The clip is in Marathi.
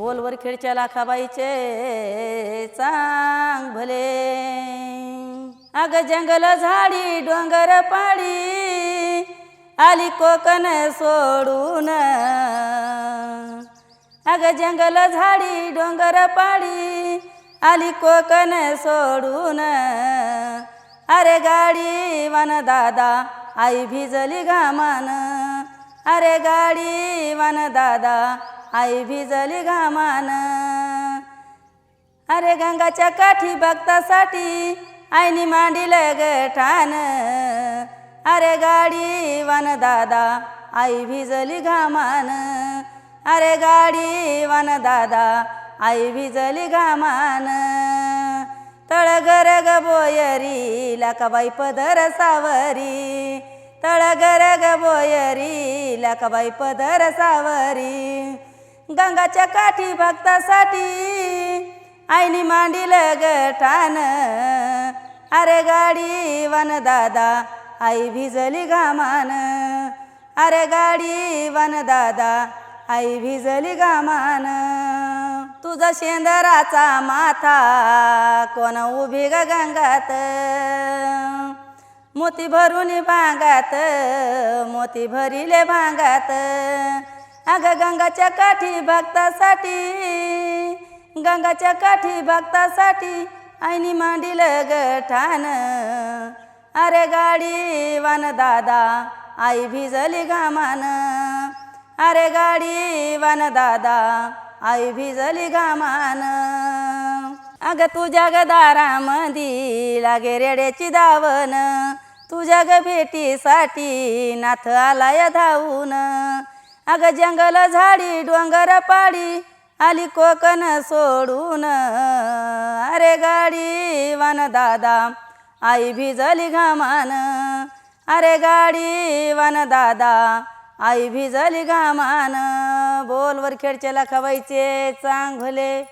बोलवर खेळच्या लाखाबाईचे चांग भले. अग जंगल झाडी डोंगर पाडी आली कोकण सोडून. अग जंगल झाडी डोंगर पाडी आली कोकण सोडून. अरे गाडी वन दादा आई भिजली घामान. अरे गाडी वन दादा आई भिजली घामान. अरे गंगाच्या काठी भक्तासाठी आईनी मांडील गठान. अरे गाडी वन दादा आई भिजली घामान. अरे गाडी वन दादा आई भिजली घामान. तळगर ग बोयरी लाकाबाई पदर सावरी. तळगर ग बोयरी लाकाबाई पदर सावरी. गंगाच्या काठी भक्तासाठी. आईनी मांडील गठान. अरे गाडी वन दादा आई भिजली घामान. अरे गाडी वन दादा आई भिजली घामान. तुझा शेंदराचा माथा कोण उभी ग गंगात? मोती भरून भांगात मोती भरिले भांगात. अग गंगाच्या काठी भक्तासाठी गंगाच्या काठी भक्तासाठी आईनी मांडील गठान. अरे गाडी वन दादा आई भिजली घामान. अरे गाडी वन दादा आई भिजली घामान. अग तुझ्या गदारामधी लागे रेड्याची दावन तुझ्या ग भेटीसाठी नाथ आलाय धावून. अग जंगल झाडी डोंगर पाडी आली कोकण सोडून. अरे गाडी वन दादा आई भिजली घामान. अरे गाडी वन दादा आई भिजली घामान. बोलवर खेळचे लखवायचे चांगले